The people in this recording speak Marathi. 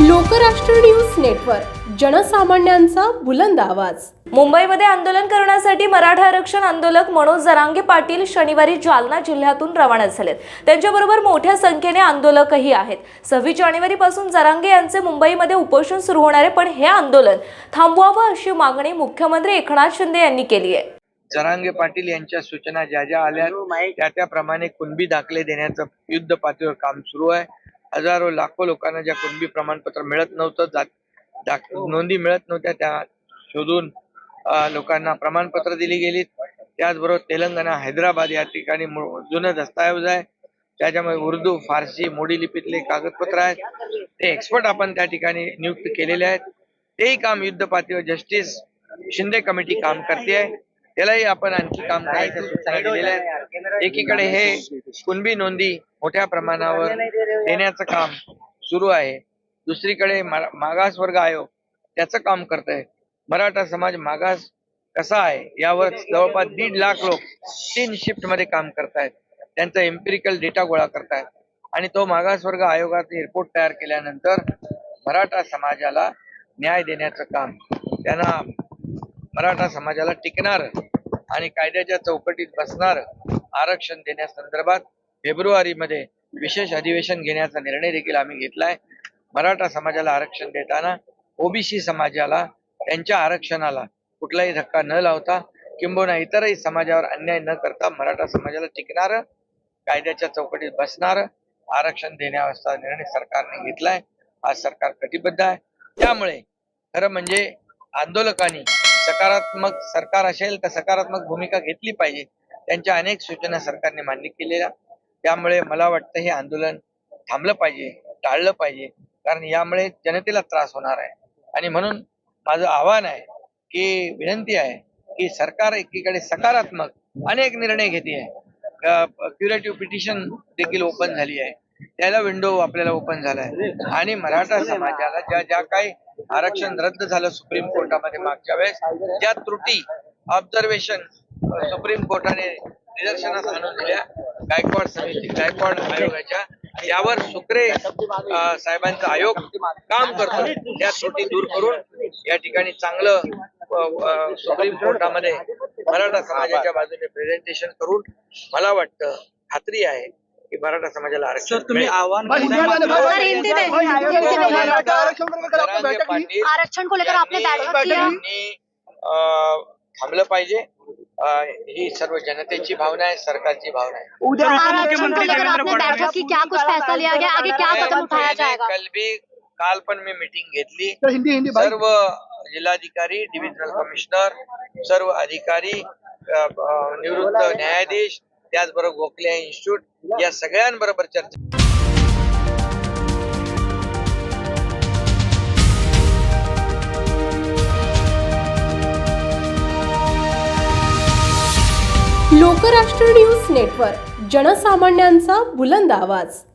लोकराष्ट्र न्यूज नेटवर्क जनसामान्यांचा बुलंद आवाज. मुंबईमध्ये आंदोलन करण्यासाठी मराठा आरक्षण आंदोलक मनोज जरांगे पाटील शनिवारी जालना जिल्ह्यातून रवाना झालेत. त्यांच्याबरोबर मोठ्या संख्येने आंदोलकही आहेत. सव्वीस जानेवारीपासून जरांगे यांचे मुंबईमध्ये उपोषण सुरू होणार आहे पण हे आंदोलन थांबवावं अशी मागणी मुख्यमंत्री एकनाथ शिंदे यांनी केली आहे. जरांगे पाटील यांच्या सूचना ज्या ज्या आल्या त्या त्याप्रमाणे कुणबी दाखले देण्याचं युद्ध पातळीवर काम सुरू आहे. हजारो लाखो लोकांना ज्या कुणबी प्रमाणपत्र मिळत नव्हतं जात- दाख- नोंदी मिळत नव्हत्या त्या शोधून लोकांना प्रमाणपत्र दिली गेली. त्याचबरोबर तेलंगणा हैदराबाद या ठिकाणी जुनं दस्तऐवज आहे. त्याच्यामध्ये उर्दू फारसी मोडी लिपीतले कागदपत्र आहेत. ते एक्सपर्ट आपण त्या ठिकाणी नियुक्त केलेले आहेत. तेही काम युद्ध पातळीवर जस्टिस शिंदे कमिटी काम करते आहे. त्यालाही आपण आणखी काम करायच्या सूचना दिलेल्या आहेत एकीकडे हे कुणबी नोंदी मोठ्या प्रमाणावर देण्याचं काम सुरू आहे. दुसरीकडे मा- मागासवर्ग आयोग त्याचं काम करत आहे मराठा समाज मागास कसा आहे? यावर जवळपास दीड लाख लोक तीन शिफ्टमध्ये काम करतायत. त्यांचा एम्पिरिकल डेटा गोळा करतायत. आणि तो मागासवर्ग आयोगाचा रिपोर्ट तयार केल्यानंतर मराठा समाजाला न्याय देण्याचं काम. त्यांना मराठा समाजाला टिकणार आणि कायद्याच्या चौकटीत बसणार आरक्षण देण्यासंदर्भात फेब्रुवारी मध्ये विशेष अधिवेशन घेण्याचा निर्णय देखील आम्ही घेतलाय. मराठा समाजाला आरक्षण देताना ओबीसी समाजाला त्यांच्या आरक्षणाला कुठलाही धक्का न लावता किंबहुना इतरही समाजावर अन्याय न करता मराठा समाजाला टिकणार कायद्याच्या चौकटीत बसणार आरक्षण देण्याचा निर्णय सरकारने घेतलाय. आज सरकार कटिबद्ध आहे. त्यामुळे खरं म्हणजे आंदोलकांनी सकारात्मक सरकार असेल तर सकारात्मक भूमिका घेतली पाहिजे. त्यांच्या अनेक सूचना सरकारने मान्य केलेल्या. त्यामुळे मला वाटतं हे आंदोलन थांबलं पाहिजे टाळलं पाहिजे. कारण यामुळे जनतेला त्रास होणार आहे. आणि म्हणून माझं आव्हान आहे की विनंती आहे की सरकार एकीकडे सकारात्मक अनेक निर्णय घेते आहे. क्युरेटिव्ह पिटिशन देखील ओपन झाली आहे. त्याला विंडो आपल्याला ओपन झालाय आणि मराठा समाजाला ज्या ज्या काही आरक्षण रद्द झालं सुप्रीम कोर्टामध्ये मागच्या वेळेस. ज्या त्रुटी ऑब्झर्वेशन सुप्रीम कोर्टाने निदर्शनास आणून दिल्या गायकवाड समिती गायकवाड आयोगाच्या यावर सुक्रे साहेबांचा आयोग काम करतो. त्या त्रुटी दूर करून या ठिकाणी चांगलं सुप्रीम कोर्टामध्ये मराठा समाजाच्या बाजूने प्रेझेंटेशन करून मला वाटतं खात्री आहे की मराठा समाजाला आरक्षण तुम्ही मिळेल. आव्हान भाई, हिंदी वाले भाई, सर, हिंदी में, भाई, हिंदी हिंदी में। वाले मराठा आरक्षण को लेकर आपने जरांगे बैठक की पाटील. आरक्षण को लेकर आपने यांनी- बैठक किया? यांनी, अं, थांबलं पाहिजे. अं, ही सर्व जनतेची भावना आहे सरकारची भावना आहे. उद्या आरक्षण को मुख्यमंत्री लेकर देवेंद्र आपने फडणवीस. बैठक की क्या कुछ फैसला लिया गया? आगे क्या कदम उठाया मैंने जाएगा? कल भी काल पण मी मीटिंग घेतली. तर हिंदी हिंदी भाई. सर्व जिल्हाधिकारी डिव्हिजनल कमिशनर सर्व अधिकारी अ, अ, निवृत्त न्यायाधीश त्याचबरोबर गोखले इन्स्टिट्यूट या सगळ्यांबरोबर चर्चा. लोकराष्ट्र न्यूज नेटवर्क जनसामान्यांचा बुलंद आवाज.